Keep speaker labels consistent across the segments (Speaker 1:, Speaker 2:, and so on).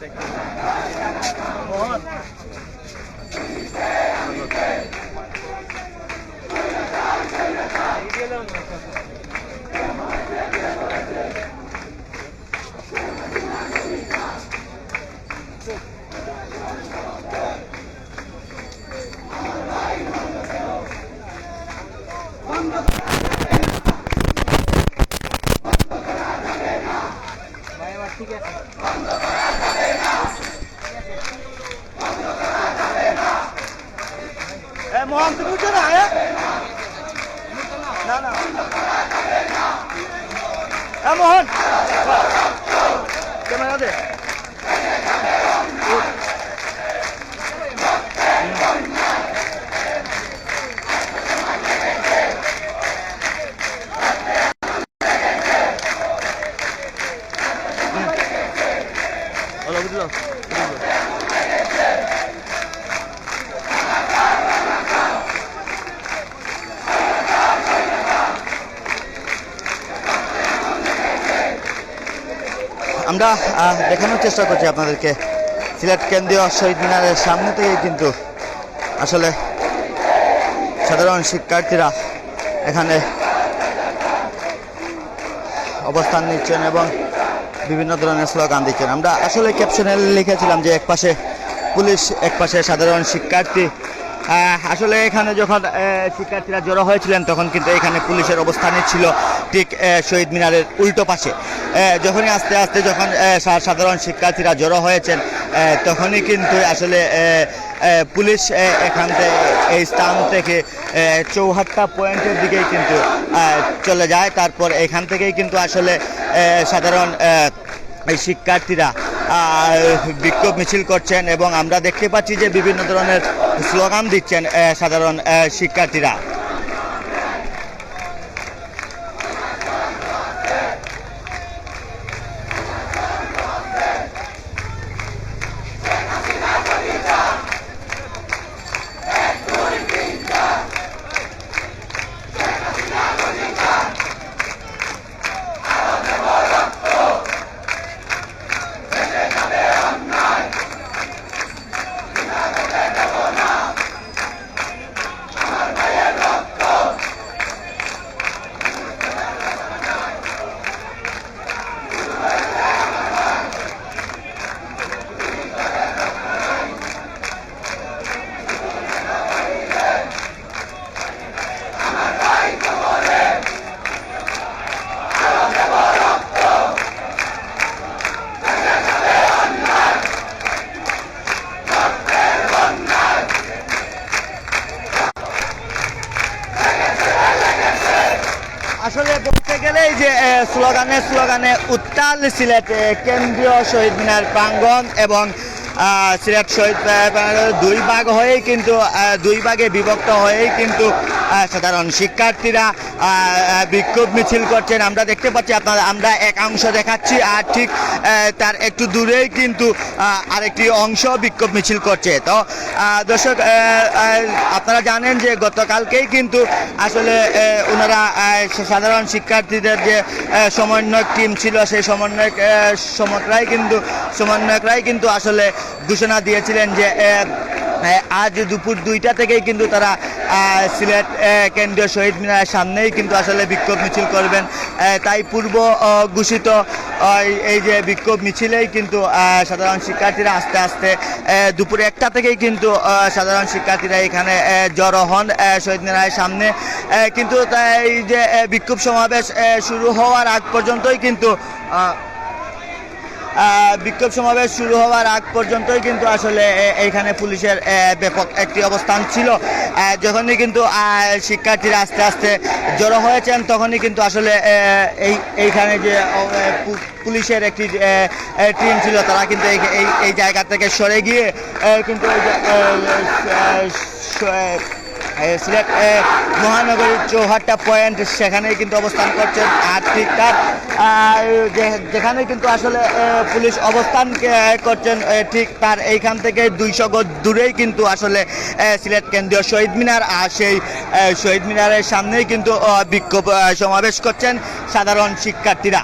Speaker 1: দেখা मोहन कैमरा दे Hello, good luck. Good luck. আমরা দেখানোর চেষ্টা করছি আপনাদেরকে। সিলেট কেন্দ্রীয় শহীদ মিনারের সামনে থেকেই কিন্তু আসলে সাধারণ শিক্ষার্থীরা এখানে অবস্থান নিচ্ছেন এবং বিভিন্ন ধরনের স্লোগান দিচ্ছেন। আমরা আসলে ক্যাপশনে লিখেছিলাম যে একপাশে পুলিশ, একপাশে সাধারণ শিক্ষার্থী আসলে এখানে যখন শিক্ষার্থীরা জড়ো হয়েছিলেন, তখন কিন্তু এখানে পুলিশের অবস্থানে ছিল ঠিক শহীদ মিনারের উল্টো পাশে। যখনই আস্তে আস্তে যখন সাধারণ শিক্ষার্থীরা জড়ো হয়েছেন তখনই কিন্তু আসলে পুলিশ এখান থেকে, এই স্থান থেকে চৌহাট্টা পয়েন্টের দিকেই কিন্তু চলে যায়। তারপর এখান থেকেই কিন্তু আসলে সাধারণ এই শিক্ষার্থীরা বিক্ষোভ মিছিল করছেন এবং আমরা দেখতে পাচ্ছি যে বিভিন্ন ধরনের স্লোগান দিচ্ছেন সাধারণ শিক্ষার্থীরা আসলে বলতে গেলে এই যে আহ, স্লোগানে স্লোগানে উত্তাল সিলেটে কেন্দ্রীয় শহীদ মিনার প্রাঙ্গণ এবং সিলেট শহীদ দুই ভাগ হয়েই কিন্তু দুই ভাগে বিভক্ত হয়েই কিন্তু সাধারণ শিক্ষার্থীরা বিক্ষোভ মিছিল করছেন। আমরা দেখতে পাচ্ছি আপনারা, আমরা এক অংশ দেখাচ্ছি, আর ঠিক তার একটু দূরেই কিন্তু আরেকটি অংশ বিক্ষোভ মিছিল করছে। তো দর্শক আপনারা জানেন যে গতকালকেই কিন্তু আসলে ওনারা সাধারণ শিক্ষার্থীদের যে সমন্বয়ক টিম ছিল, সেই সমন্বয়ক সমকরাই কিন্তু, সমন্বয়করাই কিন্তু আসলে ঘোষণা দিয়েছিলেন যে আজ দুপুর দুইটা থেকেই কিন্তু তারা সিলেট কেন্দ্রীয় শহীদ মিনারের সামনেই কিন্তু আসলে বিক্ষোভ মিছিল করবেন। তাই পূর্ব ঘোষিত এই যে বিক্ষোভ মিছিলেই কিন্তু সাধারণ শিক্ষার্থীরা আস্তে আস্তে দুপুর একটা থেকেই কিন্তু সাধারণ শিক্ষার্থীরা এখানে জড়ো হন শহীদ মিনারের সামনে। কিন্তু তা- এই যে বিক্ষোভ সমাবেশ শুরু হওয়ার আগ পর্যন্তই কিন্তু বিক্ষোভ সমাবেশ শুরু হওয়ার আগ পর্যন্তই কিন্তু আসলে, এ- এইখানে পুলিশের ব্যাপক একটি অবস্থান ছিল। যখনই কিন্তু শিক্ষার্থীরা আস্তে আস্তে জড়ো হয়েছেন, তখনই কিন্তু আসলে এই, এইখানে যে পুলিশের একটি টিম ছিল, তারা কিন্তু এই- এই জায়গা থেকে সরে গিয়ে কিন্তু সিলেট মহানগরীর চৌহাট্টা পয়েন্ট, সেখানেই কিন্তু অবস্থান করছেন আর ঠিক তার যেখানে কিন্তু আসলে পুলিশ অবস্থান করছেন ঠিক তার এইখান থেকে দুইশো গজ দূরেই কিন্তু আসলে সিলেট কেন্দ্রীয় শহীদ মিনার। আর সেই শহীদ মিনারের সামনেই কিন্তু বিক্ষোভ সমাবেশ করছেন সাধারণ শিক্ষার্থীরা।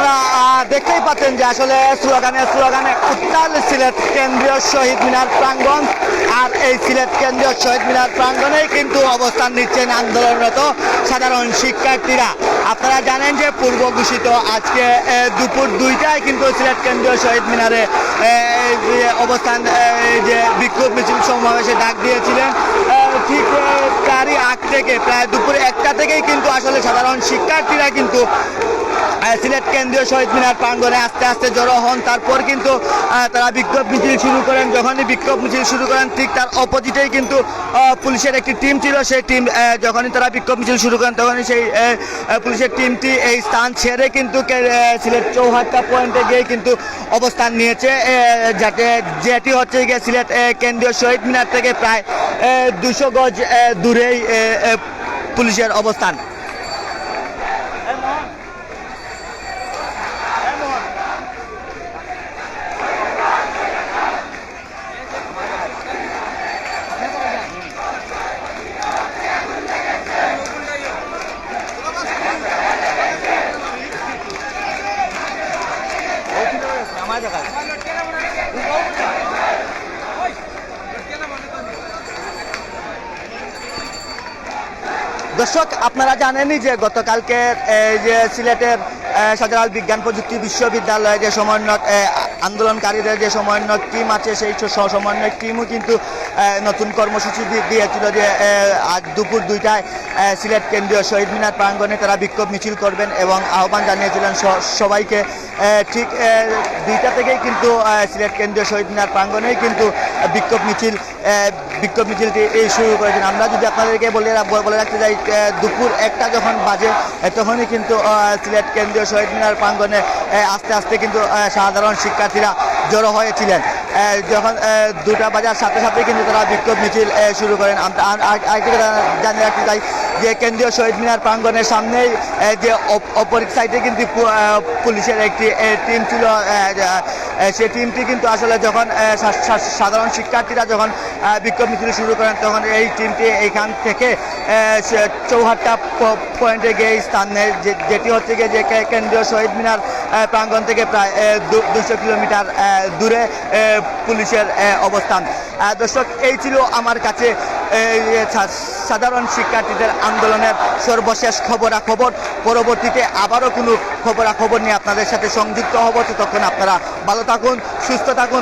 Speaker 1: আপনারা দেখতেই পাচ্ছেন যে আসলে স্লোগানে স্লোগানে উত্তাল সিলেট কেন্দ্রীয় শহীদ মিনার প্রাঙ্গণ। আর এই সিলেট কেন্দ্রীয় শহীদ মিনার প্রাঙ্গণেই কিন্তু অবস্থান নিচ্ছেন আন্দোলনরত সাধারণ শিক্ষার্থীরা। আপনারা জানেন যে পূর্ব ঘোষিত আজকে দুপুর দুইটায় কিন্তু সিলেট কেন্দ্রীয় শহীদ মিনারে অবস্থান যে বিক্ষোভ মিছিল সমাবেশে ডাক দিয়েছিলেন। ঠিক তারই আগ থেকে, প্রায় দুপুর একটা থেকেই কিন্তু আসলে সাধারণ শিক্ষার্থীরা কিন্তু সিলেট কেন্দ্রীয় শহীদ মিনার প্রাঙ্গণে আস্তে আস্তে জড়ো হন। তারপর কিন্তু তারা বিক্ষোভ মিছিল শুরু করেন। যখনই বিক্ষোভ মিছিল শুরু করেন, ঠিক তার অপোজিটেই কিন্তু পুলিশের একটি টিম ছিল। সেই টিম যখনই তারা বিক্ষোভ মিছিল শুরু করেন, তখনই সেই পুলিশের টিমটি এই স্থান ছেড়ে কিন্তু সিলেট চৌহাট্টা পয়েন্টে গিয়ে কিন্তু অবস্থান নিয়েছে। যাতে, যেটি হচ্ছে গিয়ে সিলেট কেন্দ্রীয় শহীদ মিনার থেকে প্রায় দুশো গজ দূরেই পুলিশের অবস্থান। দর্শক, আপনারা জানেনই যে গতকালকে এই যে সিলেটের শাহজালাল বিজ্ঞান প্রযুক্তি বিশ্ববিদ্যালয়ে যে সমন্বয় আন্দোলনকারীদের যে সমন্বয় টিম আছে, সেই সমন্বয় টিমও কিন্তু নতুন কর্মসূচি দিয়েছিল যে আজ দুপুর দুইটায় সিলেট কেন্দ্রীয় শহীদ মিনার প্রাঙ্গণে তারা বিক্ষোভ মিছিল করবেন এবং আহ্বান জানিয়েছিলেন সবাইকে। ঠিক দুইটা থেকেই কিন্তু সিলেট কেন্দ্রীয় শহীদ মিনার প্রাঙ্গণেই কিন্তু বিক্ষোভ মিছিল বিক্ষোভ মিছিলটি এই শুরু করেছেন। আমরা যদি আপনাদেরকে বলে বলে রাখতে চাই দুপুর একটা যখন বাজে তখনই কিন্তু সিলেট কেন্দ্রীয় শহীদ মিনার প্রাঙ্গনে আস্তে আস্তে কিন্তু সাধারণ শিক্ষার্থীরা জড়ো হয়েছিলেন। যখন দুটা বাজার সাথে সাথে কিন্তু তারা বিক্ষোভ মিছিল শুরু করেন। আরেকটি জানিয়ে রাখতে চাই যে কেন্দ্রীয় শহীদ মিনার প্রাঙ্গণের সামনেই যে অপ- অপরিক সাইডে কিন্তু পুলিশের একটি টিম ছিল সেই টিমটি কিন্তু আসলে যখন সাধারণ শিক্ষার্থীরা যখন বিক্ষোভ মিছিল শুরু করেন, তখন এই টিমটি এইখান থেকে চৌহাট্টা পয়েন্টে গিয়ে স্থান নেয় যেটি হচ্ছে গিয়ে যে কেন্দ্রীয় শহীদ মিনার প্রাঙ্গণ থেকে প্রায় দুশো কিলোমিটার দূরে পুলিশের অবস্থান। দর্শক, এই ছিল আমার কাছে সাধারণ শিক্ষার্থীদের আন্দোলনের সর্বশেষ খবরাখবর। পরবর্তীতে আবারও কোনো খবরাখবর নিয়ে আপনাদের সাথে সংযুক্ত হব। তখন আপনারা ভালো থাকুন, সুস্থ থাকুন।